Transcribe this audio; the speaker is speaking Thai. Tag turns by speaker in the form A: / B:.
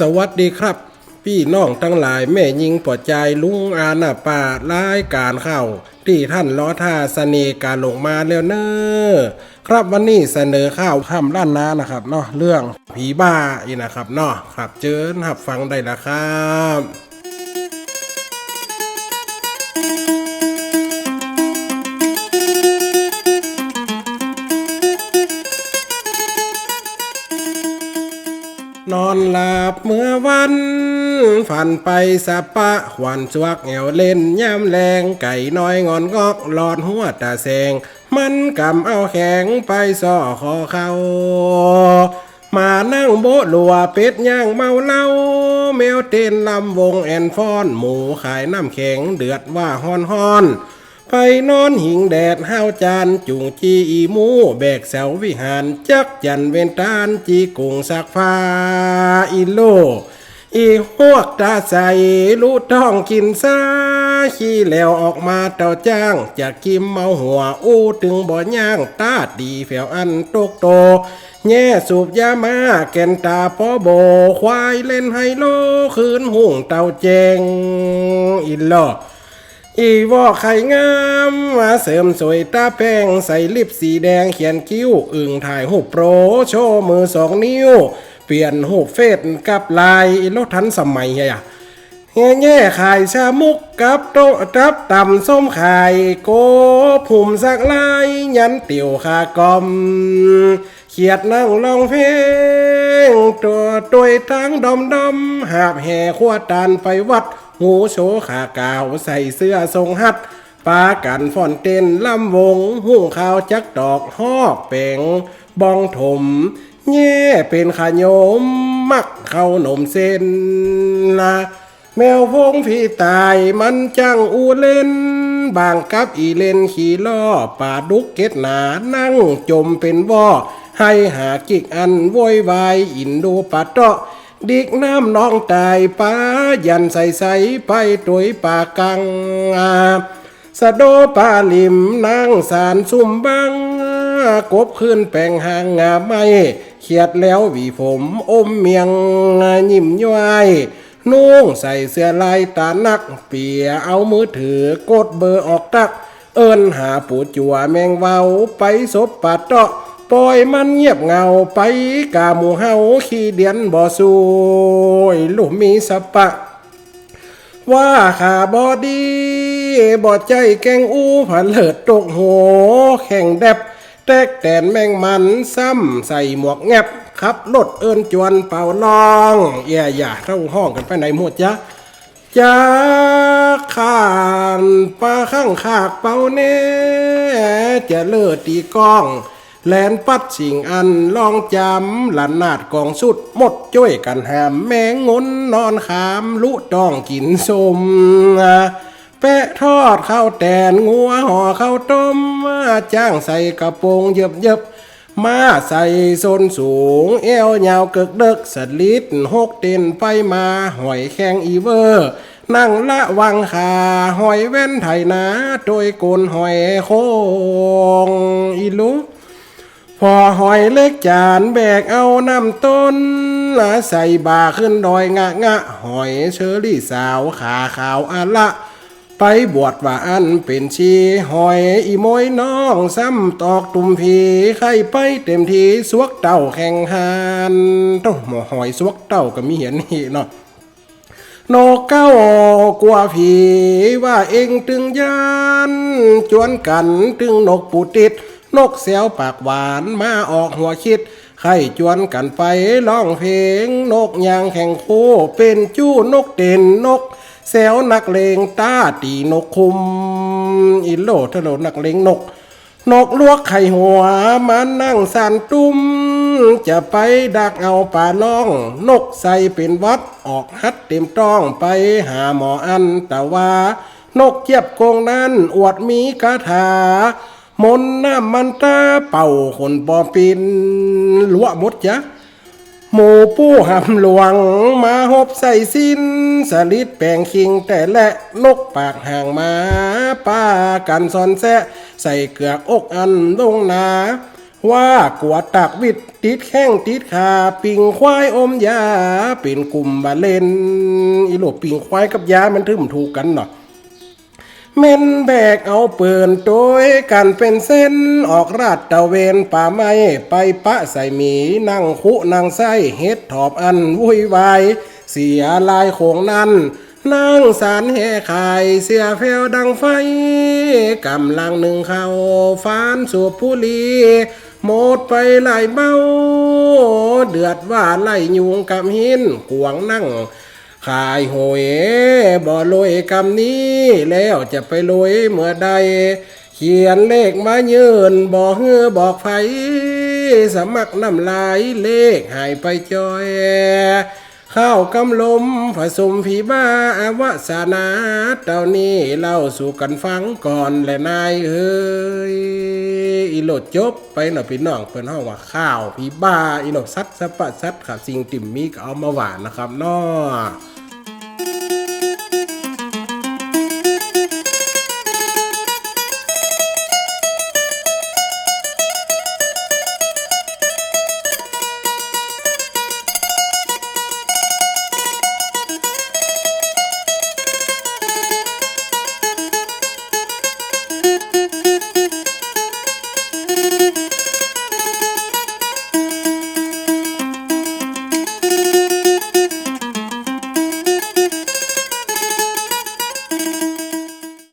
A: สวัสดีครับ พี่น้องทั้งหลายแม่ยิงปอดใจลุงอาณาป่ารายการเข้าที่ท่านล้อท่าเสน่ห์การลงมาแล้วเนอครับวันนี้เสนอข้าวข้ามล้านนานะครับเนาะเรื่องผีบ้าอีนะครับเนาะครับเจิญหับฟังได้ละครับนอนห ลับเมื่อวันฝันไปสะปะขวัญสวักแอวเล่นย่ำแรงไก่น้อยงอนงอกหลอดหัวตาแสง มันกำเอาแข็งไปซ่อคอเขามานั่งโบหลัวเป็ดย่างเมาเหล้าแมวเต้นลำวงแอนฟอน หมูขายน้ำแข็งเดือดว่าฮอนฮอน ไปนอนหิงแดดห้าวจานจุงจีอีมูแบกเสาวิหาร จักจันเวนตานจีกุงสักฟ้าอีโล อีหวกตาใสรู้ต้องกินซาขี้แล้วออกมาเต่าจ้างจากกิมเมาหัวอู้ถึงบ่อย่างตาดีแฝวอันตกโต แง่สูบยามาแกนตาปอโบควายเล่นไฮโลคืนหุ่งเต่าแจงอินลอ อีวอไข่งามมาเสริมสวยตาแป้งใส่ลิปสีแดงเขียนคิ้ว อึ่งถ่ายหูโปร โชว์มือสองนิ้ว เปลี่ยนหูเฟซกับลายรถทันสมัยไงอะแง่แง่ขายชามุกกับโต๊ะจับต่ำส้มขายโกผุ่มสักลายยันเตี่ยวขากอม เขียดนั่งลองเพลงตัวตัวยทั้งดอมดอมหาบแห่ขวดตานไปวัด หูโชขากาวใส่เสื้อทรงฮัดปากันฟ่อนเต้นลำวง หุ่งข้าวจักดอกฮอกเป่งบองถมแย่เป็นขยม มักเข้านมเส้นละแมวพงพี่ตายมันจังอูเล่น บางกับอีเลนขี่ล้อป่าดุกเก็ดหนานั่งจมเป็นว่อให้หากิกอันโวยวายอินดูปะเตาะ ดิกน้ำน้องตายป้ายันใส่ใสไปตุยปากกังอาสะโดปาลิมนั่งสารซุ่มบังกบขึ้นแปลงหางงาไม่เขียดแล้วหวีผมอมเมียงยิ้มย้อยนุ่งใส่เสื้อลายตานัก เปียเอามือถือกดเบอร์ออกตัก เอิ้นหาปูจัวแมงเวาไปศพปาเตาะ ปล่อยมันเงียบเงาไปกาหมูเฮาขี้เดียนบ่สวยลูกมีสปปะ ว่าขาบอดีบอดใจแกงอู้ผันเลิดตกหัวแข่งแดบ แตกแตนแมงมันซ้ำใส่หมวกแงบขับรถเอินจวนเป่าลองแย่อย่าเข้าห้องกันไปไหนหมดจ๊ะจะขานปลาข้างขากเป่าเน่จะเลิศตีกล้อง แลนปัดสิ่งอันลองจำหลานนาดกองสุดหมดจ้วยกันแหมแมงงนนอนขามลุต้องกินสมแปะทอดข้าวแตนงัวห่อข้าวต้มมาจ้างใส่กระโปรงเย็บเยบๆมาใส่ส้นสูง เอวยาวเกิกเดึกสลิดหกเต้นไปมาหอยแข้งอีเวอร์ นั่งละวังขาหอยแว่นไถนาโดยโกนหอยโคงอีลู พอหอยเล็กจานแบกเอาน้ำต้นละใส่บาขึ้นดอยงะงะ หอยเชอรี่สาวขาขาวอันละ ไปบวชว่าอันเป็นชีหอยอีโมยน้องซ้ำตอกตุ่มผีใครไปเต็มทีสวกเต่าแข่งหานต้หมอหอยสวกเต่าก็มีเห็นนี่เนาะนกเก้ากลัวผีว่าเองตึงยาน จวนกันตึงนกปูติด นกเสียวปากหวานมาออกหัวคิดใครจวนกันไปร้องเพลง นกยางแข่งโคเป็นจู้นกเด่นนกแซวนักเลงตาตีนกคุม อิโลทะโลนักเลงนก นกลวกไข่หัวมานั่งสันตุ้ม จะไปดักเอาป่าน้อง นกใส่เป็นวัดออกฮัดเต็มต้องไปหาหมออันแต่ว่า นกเจียบกงนั้นอวดมีคาถา มนน้ำมันตาเป่าคนปอปินลวมดจ้ะหมูปู้หำหลวง มาหบใส่สิ้น สลิดแปลงคิงแต่และนกปากห่างมาป้ากันซอนแซะ ใส่เกือกอกอันลงนา ว่ากวดตักวิดติดแข้งติดขาปิงควายอมยาเป็นกลุ่มบาเลนอีโหลปิงควายกับยามันถึงถูกกันเนาะ เม่นแบกเอาเปืนโดยกันเป็นเส้นออกราดตะเวนป่าไม้ไปปะใส่หมีนั่งคุนั่งไส้เฮ็ดถอบอันวุ่ยวายเสียลายโขงนั้นนั่งสารแห่ขายเสียแฟวดังไฟกำลังหนึ่งเขาฟานสูบผู้ลีหมดไปหลายเบ้า เดือดว่าไล่ยุงกับหินกวงนั่ง ขายโหยบ่รวยกำนี้ แล้วจะไปรวยเมื่อใด เขียนเลขมายืนบอกเฮือบอกไผสมัครน้ำลายเลขหายไปจอย ข้าวกำลมผสมผีบ้าอวสานาเต่านี้เล่าสู่กันฟังก่อนและนายเอ้ยอีโหลดจบไปหน่อยพี่น้องเพิ่นห้องว่าข้าวผีบ้าอีโลดซัดสะปะซัดขับสิ่งติ่มมีก็เอามาหวานนะครับน้อ
B: เ